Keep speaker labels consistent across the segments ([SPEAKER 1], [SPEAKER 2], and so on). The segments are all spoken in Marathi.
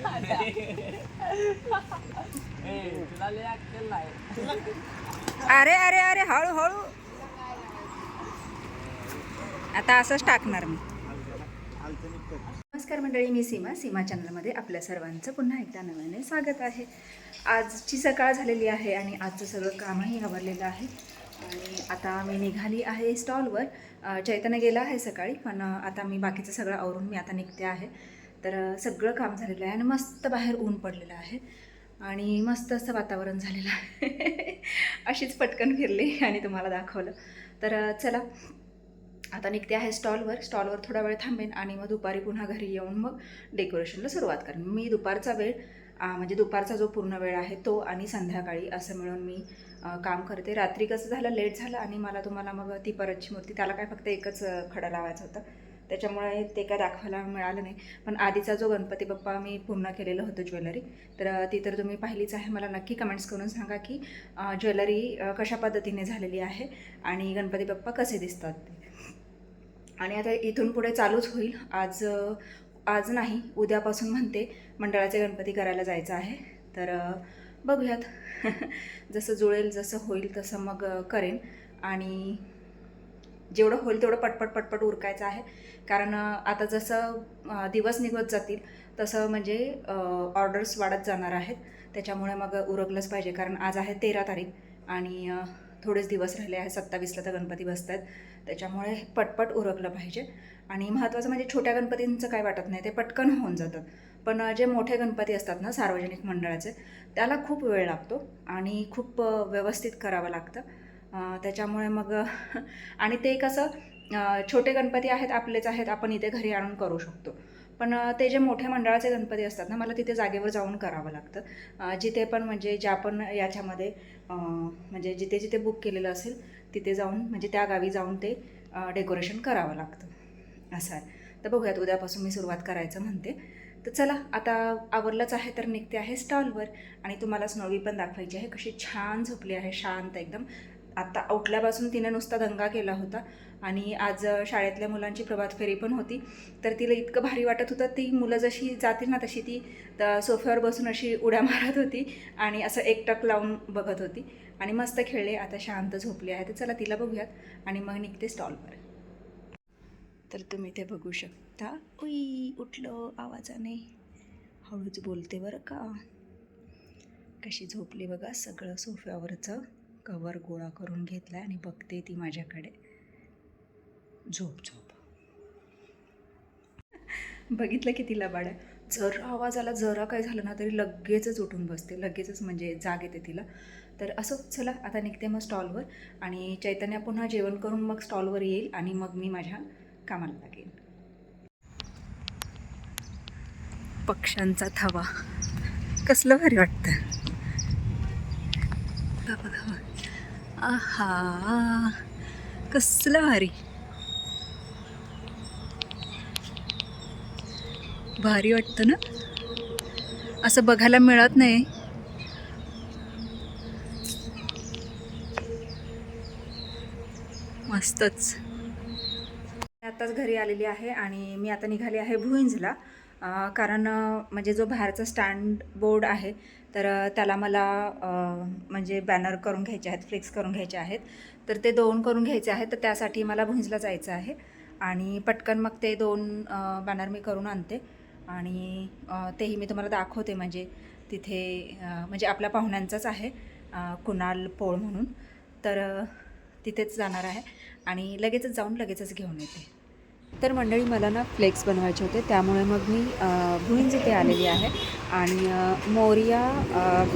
[SPEAKER 1] अरे अरे अरे हळू हळू. आता असंच टाकणार मी. नमस्कार मंडळी मी सीमा. सीमा चॅनलमध्ये आपल्या सर्वांचं पुन्हा एकदा नव्याने स्वागत आहे. आजची सकाळ झालेली आहे आणि आजचं सगळं कामही आवरलेलं आहे. आणि आता मी निघाली आहे स्टॉलवर. चैतन्य गेला आहे सकाळी पण आता मी बाकीचं सगळं आवरून मी आता निघते आहे. तर सगळं काम झालेलं आहे आणि मस्त बाहेर ऊन पडलेलं आहे आणि मस्त असं वातावरण झालेलं आहे. अशीच पटकन फिरली आणि तुम्हाला दाखवलं. तर चला. आता निघते आहे स्टॉलवर. स्टॉलवर थोडा वेळ थांबेन आणि मग दुपारी पुन्हा घरी येऊन मग डेकोरेशनला सुरुवात करेन. मी दुपारचा वेळ म्हणजे दुपारचा जो पूर्ण वेळ आहे तो आणि संध्याकाळी असं मिळून मी काम करते. रात्री कसं झालं लेट झालं आणि मला तुम्हाला मग ती परतची मूर्ती त्याला काय फक्त एकच खडा लावायचा होता. त्याच्यामुळे ते काय दाखवायला मिळालं नाही. पण आधीचा जो गणपती बाप्पा मी पूर्ण केलेलं होतं ज्वेलरी तर ती तर तुम्ही पाहिलीच आहे. मला नक्की कमेंट्स करून सांगा की ज्वेलरी कशा पद्धतीने झालेली आहे आणि गणपती बाप्पा कसे दिसतात. ते आणि आता इथून पुढे चालूच होईल. आज आज नाही उद्यापासून म्हणते मंडळाचे गणपती करायला जायचं आहे. तर बघूयात. जसं जुळेल जसं होईल तसं मग करेन. आणि जेवढं होईल तेवढं पटपट पटपट उरकायचं आहे. कारण आता जसं दिवस निघत जातील तसं म्हणजे ऑर्डर्स वाढत जाणार आहेत. त्याच्यामुळे मग उरकलंच पाहिजे. कारण आज आहे तेरा तारीख आणि थोडेच दिवस राहिले आहे सत्तावीसला तर गणपती बसत आहेत त्याच्यामुळे पटपट उरकलं पाहिजे. आणि महत्त्वाचं म्हणजे छोट्या गणपतींचं काय वाटत नाही. ते पटकन होऊन जातात पण जे मोठे गणपती असतात ना सार्वजनिक मंडळाचे त्याला खूप वेळ लागतो आणि खूप व्यवस्थित करावं लागतं. त्याच्यामुळे मग आणि ते कसं छोटे गणपती आहेत आपलेच आहेत आपण इथे घरी आणून करू शकतो. पण ते जे मोठे मंडळाचे गणपती असतात ना मला तिथे जागेवर जाऊन करावं लागतं. जिथे पण म्हणजे ज्या पण याच्यामध्ये म्हणजे जिथे जिथे बुक केलेलं असेल तिथे जाऊन म्हणजे त्या गावी जाऊन ते डेकोरेशन करावं लागतं. असं आहे. तर बघूयात उद्यापासून मी सुरुवात करायचं म्हणते. तर चला आता आवरलंच आहे तर निघते आहे स्टॉलवर. आणि तुम्हाला स्नोवी पण दाखवायची आहे. कशी छान झोपली आहे शांत एकदम. आता उठल्यापासून तिने नुसता दंगा केला होता आणि आज शाळेतल्या मुलांची प्रभात फेरी पण होती. तर तिला इतकं भारी वाटत होतं ती मुलं जशी जातील ना तशी ती सोफ्यावर बसून अशी उड्या मारत होती आणि असं एकटक लावून बघत होती. आणि मस्त खेळले आता शांत झोपली आहे तर चला तिला बघूयात आणि मग निघते स्टॉलवर. तर तुम्ही ते बघू शकता. उई उठलं आवाजाने. हळूच बोलते बरं का. कशी झोपली बघा सगळं सोफ्यावरचं. कवर गोळा करून घेतलं आणि बघते ती माझ्याकडे. झोप झोप. बघितलं की तिला बाड जरा आवाज आला जरा काय झालं ना तरी लगेचच उठून बसते. लगेचच म्हणजे जाग येते तिला. तर असं चला आता निघते मग स्टॉलवर आणि चैतन्य पुन्हा जेवण करून मग स्टॉलवर येईल आणि मग मी माझ्या कामाला लागेल. पक्ष्यांचा थवा. कसलं भारी वाटतं. आहा कसलं भारी. भारी वाटतं ना? असं बघायला मिळत नाही. मस्तच. आताच घरी आलेली आहे आणि मी आता निघाली आहे भुईंजला. कारण म्हणजे जो बाहेरचा स्टँड बोर्ड आहे तर त्याला मला म्हणजे बॅनर करून घ्यायचे आहेत फ्लिक्स करून घ्यायचे आहेत. तर ते दोन करून घ्यायचे आहेत तर त्यासाठी मला भुंजला जायचं आहे. आणि पटकन मग ते दोन बॅनर मी करून आणते. आणि तेही मी तुम्हाला दाखवते म्हणजे तिथे म्हणजे आपल्या पाहुण्यांचाच आहे कुणाल पोळ म्हणून. तर तिथेच जाणार आहे. आणि लगेचच जाऊन लगेचच घेऊन येते. तर मंडळी मला ना फ्लेक्स बनवायचे होते. त्यामुळे मग मी भुईंज इथे आलेली आहे. आणि मोरिया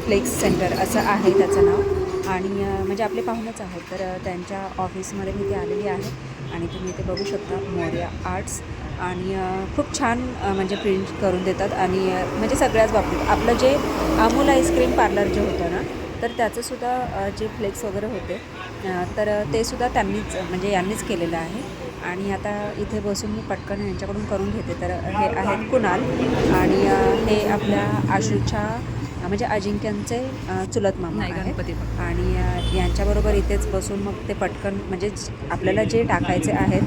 [SPEAKER 1] फ्लेक्स सेंटर असं आहे त्याचं नाव. आणि म्हणजे आपले पाहुणेच आहेत. तर त्यांच्या ऑफिसमध्ये मी ते आलेली आहे. आणि तुम्ही इथे बघू शकता मोरिया आर्ट्स. आणि खूप छान म्हणजे प्रिंट करून देतात. आणि म्हणजे सगळ्याच बाबतीत. आपलं जे अमूल आईस्क्रीम पार्लर जे होतं ना तर त्याचंसुद्धा जे फ्लेक्स वगैरे होते तर ते सुद्धा त्यांनीच म्हणजे यांनीच केलेलं आहे. आणि आता इथे बसून मी पटकन यांच्याकडून करून घेते. तर हे आहेत कुणाल आणि हे आपल्या आशूच्या म्हणजे अजिंक्यांचे चुलत मामा
[SPEAKER 2] गणपती.
[SPEAKER 1] आणि यांच्याबरोबर इथेच बसून मग ते पटकन म्हणजे आपल्याला जे टाकायचे आहेत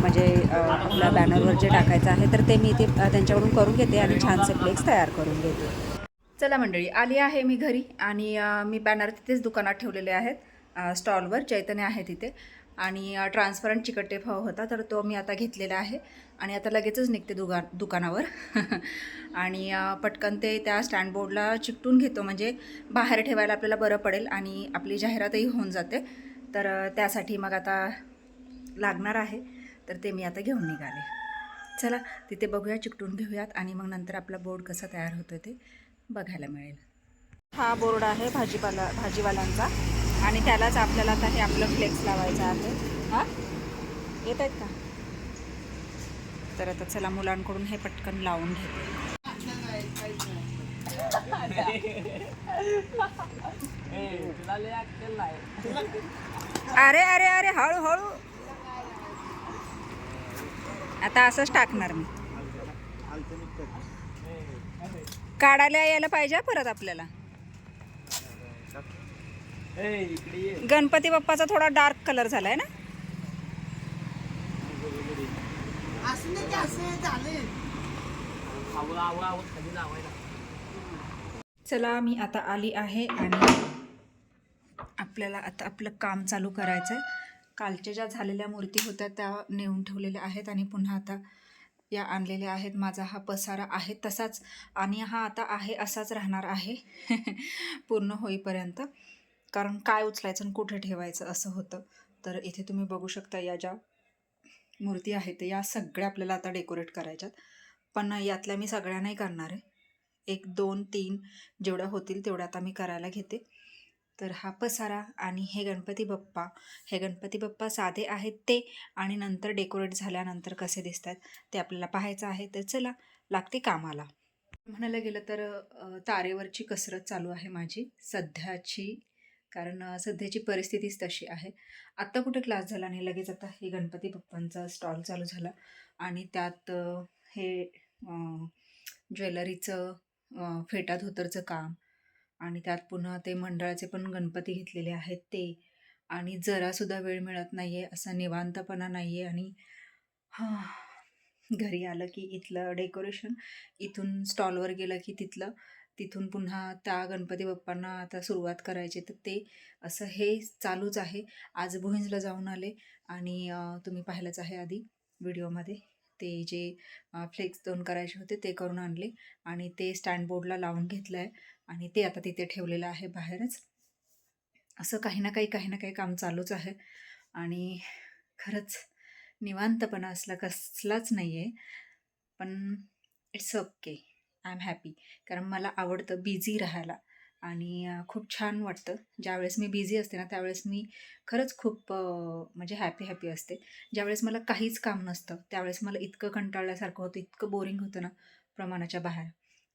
[SPEAKER 1] म्हणजे आपल्या बॅनरवर जे टाकायचं आहे तर ते मी इथे त्यांच्याकडून करून घेते आणि छानसे फ्लेक्स तयार करून घेते. चला मंडळी आली आहे मी घरी आणि मी बॅनर तिथेच दुकानात ठेवलेले आहेत स्टॉलवर चैतन्य आहे तिथे. आणि ट्रान्सपरंट चिकट टेप हवा होता तर तो मी आता घेतलेला आहे. आणि आता लगेचच निघते दुकान दुकानावर. आणि पटकन ते त्या स्टँड बोर्डला चिकटून घेतो. म्हणजे बाहेर ठेवायला आपल्याला बरं पडेल आणि आपली जाहिरातही होऊन जाते. तर त्यासाठी मग आता लागणार आहे. तर ते मी आता घेऊन निघाले. चला तिथे बघूया चिकटून घेऊयात आणि मग नंतर आपला बोर्ड कसा तयार होतो ते बघायला मिळेल. हा बोर्ड आहे भाजीपाला भाजीवाल्यांचा. आणि त्यालाच आपल्याला आता हे आपलं फ्लेक्स लावायचं आहे. हां? येत आहेत का? तर आता चला मुलांकडून हे पटकन लावून घेते. अरे अरे अरे हळूहळू. आता असंच टाकणार मी. काढायला यायला पाहिजे परत आपल्याला. गणपती बाप्पाचा थोडा डार्क कलर झालाय ना? चला मी आता आली आहे आणि आपल्याला आता आपलं काम चालू करायचं आहे कालच्या ज्या झालेल्या मूर्ती होत्या त्या नेऊन ठेवलेल्या आहेत आणि पुन्हा आता या आणलेल्या आहेत. माझा हा पसारा आहे तसाच आणि हा आता आहे असाच राहणार आहे. पूर्ण होईपर्यंत. कारण काय उचलायचं आणि कुठे ठेवायचं असं होतं. तर इथे तुम्ही बघू शकता या ज्या मूर्ती आहेत या सगळ्या आपल्याला आता डेकोरेट करायच्यात. पण यातल्या मी सगळ्या नाही करणार आहे. एक दोन तीन जेवढ्या होतील तेवढ्या आता मी करायला घेते. तर हा पसारा आणि हे गणपती बाप्पा हे गणपती बाप्पा साधे आहेत ते आणि नंतर डेकोरेट झाल्यानंतर कसे दिसतात ते आपल्याला पाहायचं आहे. तर चला लागते कामाला. म्हणायला गेलं तर तारेवरची कसरत चालू आहे माझी. सध्याची कारण सध्याची परिस्थितीच तशी आहे. आत्ता कुठे क्लास झाला आणि लगेच आता हे गणपती बाप्पांचा स्टॉल चालू झाला आणि त्यात हे ज्वेलरीचं फेटा धोतरचं काम आणि त्यात पुन्हा ते मंडळाचे पण गणपती घेतलेले आहेत ते आणि जरासुद्धा वेळ मिळत नाही आहे असा निवांतपणा नाही आहे आणि हां घरी आलं की इथलं डेकोरेशन इथून स्टॉलवर गेलं की तिथलं तिथून पुन्हा त्या गणपती बाप्पांना आता सुरुवात करायची. तर ते असं हे चालूच आहे. आज भुईंजला जाऊन आले आणि तुम्ही पाहिलंच आहे आधी व्हिडिओमध्ये. ते जे फ्लेक्स दोन करायचे होते ते करून आणले आणि ते स्टँड बोर्डला लावून घेतलं आहे आणि ते आता तिथे ठेवलेलं आहे बाहेरच. असं काही ना काही काही ना काही काम चालूच आहे आणि खरंच निवांतपणा असला कसलाच नाही आहे पण it's okay. I am happy कारण मला आवडतं बिझी राहायला. आणि खूप छान वाटतं. ज्यावेळेस मी बिझी असते ना त्यावेळेस मी खरंच खूप म्हणजे हॅपी हॅपी असते. ज्यावेळेस मला काहीच काम नसतं त्यावेळेस मला इतकं कंटाळल्यासारखं होतं इतकं बोरिंग होतं ना प्रमाणाच्या बाहेर.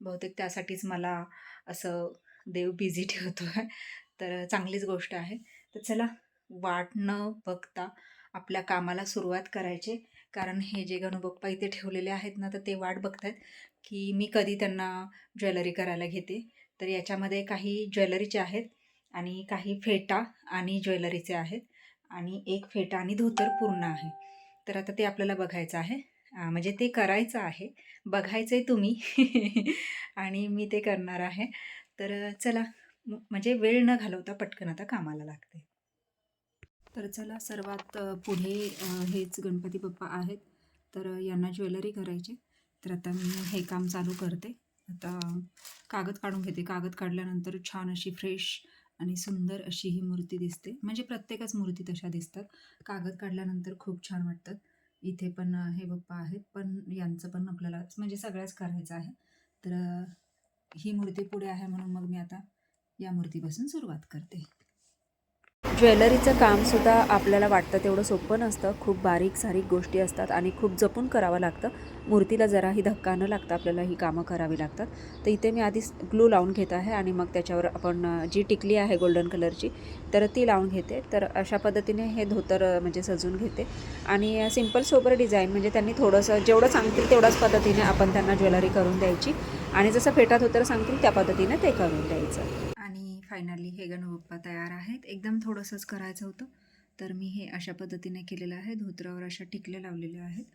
[SPEAKER 1] बहुतेक त्यासाठीच मला असं देव बिझी ठेवतो आहे तर चांगलीच गोष्ट आहे. तर चला वाट न बघता आपल्या कामाला सुरुवात करायची. कारण हे जे गणुबाप्पा इथे ठेवलेले आहेत ना तर ते वाट बघत आहेत की मी कधी त्यांना ज्वेलरी करायला घेते. तर याच्यामध्ये काही ज्वेलरीचे आहेत आणि काही फेटा आणि ज्वेलरीचे आहेत आणि एक फेटा आणि धोतर पूर्ण आहे. तर आता ते आपल्याला बघायचं आहे. म्हणजे ते करायचं आहे. बघायचं आहे तुम्ही. आणि मी ते करणार आहे. तर चला म्हणजे वेळ न घालवता पटकन आता कामाला लागते. तर चला सर्वात पुढे हेच गणपती बाप्पा आहेत. तर यांना ज्वेलरी करायची. तर आता मी हे काम चालू करते. आता कागद काढून घेते. कागद काढल्यानंतर छान अशी फ्रेश आणि सुंदर अशी ही मूर्ती दिसते. म्हणजे प्रत्येकच मूर्ती तशा दिसतात. कागद काढल्यानंतर खूप छान वाटतात. इथे पण हे बाप्पा आहेत. पण यांचं पण आपल्याला म्हणजे सगळ्याच करायचं आहे. तर ही मूर्ती पुढे आहे म्हणून मग मी आता या मूर्तीपासून सुरुवात करते. ज्वेलरीचं कामसुद्धा आपल्याला वाटतं तेवढं सोपं नसतं. खूप बारीक सारीक गोष्टी असतात आणि खूप जपून करावं लागतं. मूर्तीला जराही धक्का न लागता आपल्याला ही कामं करावी लागतात. तर इथे मी आधीच ग्लू लावून घेत आहे आणि मग त्याच्यावर आपण जी टिकली आहे गोल्डन कलरची तर ती लावून घेते. तर अशा पद्धतीने हे धोतर म्हणजे सजून घेते. आणि सिंपल सोबर डिझाईन म्हणजे त्यांनी थोडंसं जेवढं सांगतील तेवढ्याच पद्धतीने आपण त्यांना ज्वेलरी करून द्यायची. आणि जसं फेटा धोतर सांगतील त्या पद्धतीने ते करून द्यायचं. फायनली हे गणपप्पा तयार आहेत. एकदम थोडंसंच करायचं होतं. तर मी हे अशा पद्धतीने केलेलं आहे. धोत्रावर अशा टिकल्या लावलेल्या आहेत.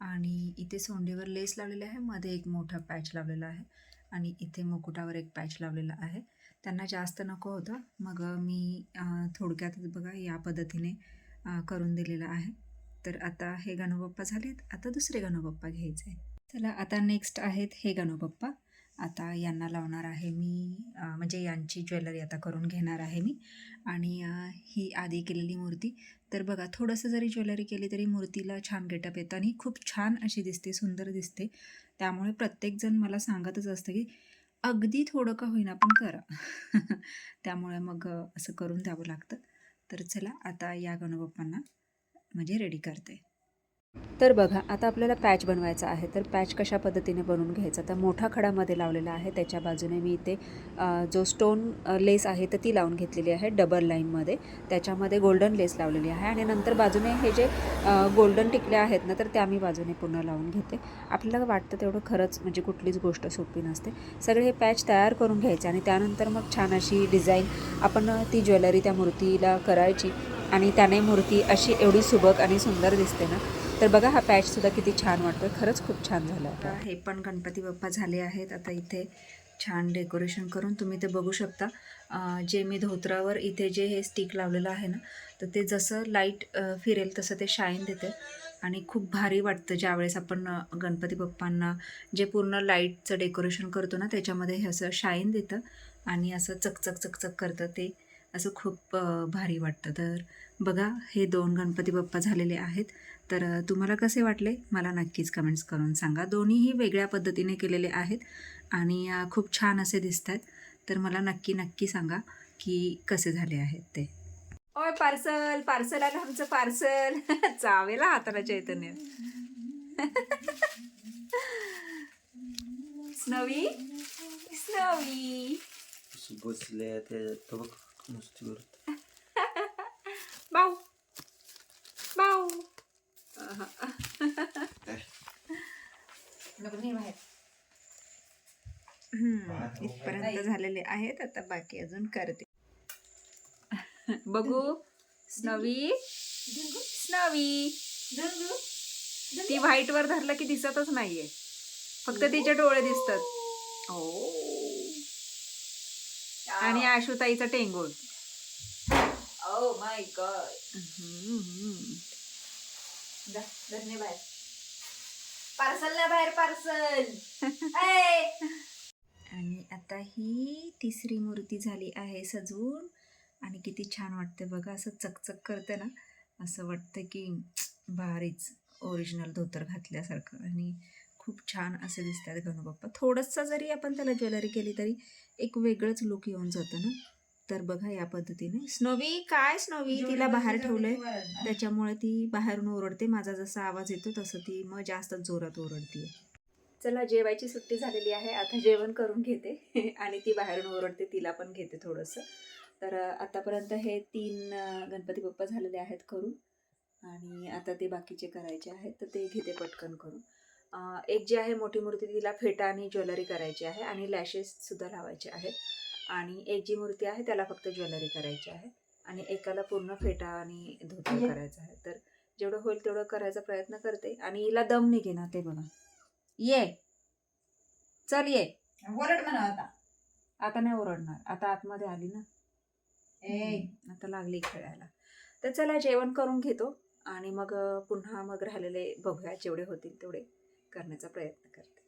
[SPEAKER 1] आणि इथे सोंडेवर लेस लावलेले आहे. मध्ये एक मोठा पॅच लावलेला आहे. आणि इथे मुकुटावर एक पॅच लावलेला आहे. त्यांना जास्त नको होतं. मग मी थोडक्यातच बघा या पद्धतीने करून दिलेलं आहे. तर आता हे गणूबाप्पा झालेत. आता दुसरे गणूबाप्पा घ्यायचे चला आता नेक्स्ट आहेत हे गणूबाप्पा आता यांना लावणार आहे मी म्हणजे यांची ज्वेलरी आता करून घेणार आहे मी. आणि ही आधी केलेली मूर्ती. तर बघा थोडंसं जरी ज्वेलरी केली तरी मूर्तीला छान गेटअप येतं आणि खूप छान अशी दिसते सुंदर दिसते. त्यामुळे प्रत्येकजण मला सांगतच असतं की अगदी थोडं का होईना पण करा. त्यामुळे मग असं करून द्यावं लागतं. तर चला आता या गणबाप्पांना म्हणजे रेडी करते. तर बघा आता आपल्याला पॅच बनवायचा आहे. तर पॅच कशा पद्धतीने बनवून घ्यायचा? तर मोठा खडामध्ये लावलेला आहे. त्याच्या बाजूने मी इथे जो स्टोन लेस आहे तर ती लावून घेतलेली आहे डबल लाईनमध्ये. त्याच्यामध्ये गोल्डन लेस लावलेली आहे आणि नंतर बाजूने हे जे गोल्डन टिकल्या आहेत ना तर त्या मी बाजूने पूर्ण लावून घेते. आपल्याला वाटतं तेवढं खरंच म्हणजे कुठलीच गोष्ट सोपी नसते. सगळे हे पॅच तयार करून घ्यायचे आणि त्यानंतर मग छान अशी डिझाईन आपण ती ज्वेलरी त्या मूर्तीला करायची आणि त्याने मूर्ती अशी एवढी सुबक आणि सुंदर दिसते ना तर बघा हा पॅचसुद्धा किती छान वाटतोय. खरंच खूप छान झालं आता हे पण गणपती बाप्पा झाले आहेत. आता इथे छान डेकोरेशन करून तुम्ही ते बघू शकता. जे मी धोत्रावर इथे जे हे स्टिक लावलेलं आहे ना तर ते जसं लाइट फिरेल तसं ते शाईन देते. आणि खूप भारी वाटतं ज्यावेळेस आपण गणपती बाप्पांना जे पूर्ण लाईटचं डेकोरेशन करतो ना त्याच्यामध्ये हे असं शाईन देतं आणि असं चकचक चकचक करतं ते. असं खूप भारी वाटतं. तर बघा हे दोन गणपती बाप्पा झालेले आहेत. तर तुम्हाला कसे वाटले? मला नक्कीच कमेंट्स करून सांगा. दोन्हीही वेगळ्या पद्धतीने केलेले आहेत आणि खूप छान असे दिसत आहेत तर मला नक्की नक्की सांगा की कसे झाले आहेत ते. ओय पार्सल पार्सल आलं आमचं पार्सल. चावेला हाताला चैतन्य. स्नवी? स्नवी.
[SPEAKER 2] बसले ते तो बघ नुसती करत
[SPEAKER 1] बाऊ हम्म, इथपर्यंत झालेले आहेत आता बाकी अजून करते. बघू. स्नवी. स्नवी. ती व्हाईट वर धरलं की दिसतच नाहीये. फक्त तिचे डोळे दिसतात. ओ. आणि आशुताईचा टेंगोळ.
[SPEAKER 2] ओ माय गॉड. धन्यवाद पार्सल ना बाहेर पार्सल
[SPEAKER 1] आणि आता ही तिसरी मूर्ती झाली आहे सजवून. आणि किती छान वाटते बघा असं चकचक करते ना असं वाटतं की भारीच ओरिजिनल धोतर घातल्यासारखं. आणि खूप छान असे दिसतात गणूबाप्पा थोडंसं जरी आपण त्याला ज्वेलरी केली तरी एक वेगळंच लुक येऊन जातं ना? तर बघा या पद्धतीने. स्नोवी काय स्नोवी? तिला बाहेर ठेवलंय. त्याच्यामुळे ती बाहेरून ओरडते. माझा जसा आवाज येतो तसं ती मग जास्त जोरात ओरडते चला जेवायची सुट्टी झालेली आहे. आता जेवण करून घेते. आणि ती बाहेरून ओरडते. तिला पण घेते थोडंसं. तर आतापर्यंत हे तीन गणपती बाप्पा झालेले आहेत करून. आणि आता ते बाकीचे करायचे आहेत. तर ते घेते पटकन करून. एक जी आहे मोठी मूर्ती तिला फेटा आणि ज्वेलरी करायची आहे आणि लॅशेस सुद्धा लावायचे आहेत. आणि एक जी मूर्ती आहे त्याला फक्त ज्वेलरी करायची आहे. आणि एकाला पूर्ण फेटा आणि धोतर करायचं आहे. तर जेवढं होईल तेवढं करायचा प्रयत्न करते. आणि हिला दम निघे ना ते बघा. ये. चल ये.
[SPEAKER 2] ओरड म्हणा आता.
[SPEAKER 1] आता नाही ओरडणार. आता आतमध्ये आली ना.
[SPEAKER 2] ए.
[SPEAKER 1] आता लागली खेळायला. तर चला जेवण करून घेतो. आणि मग पुन्हा मग राहिलेले बघूया जेवढे होतील तेवढे. करण्याचा प्रयत्न करते.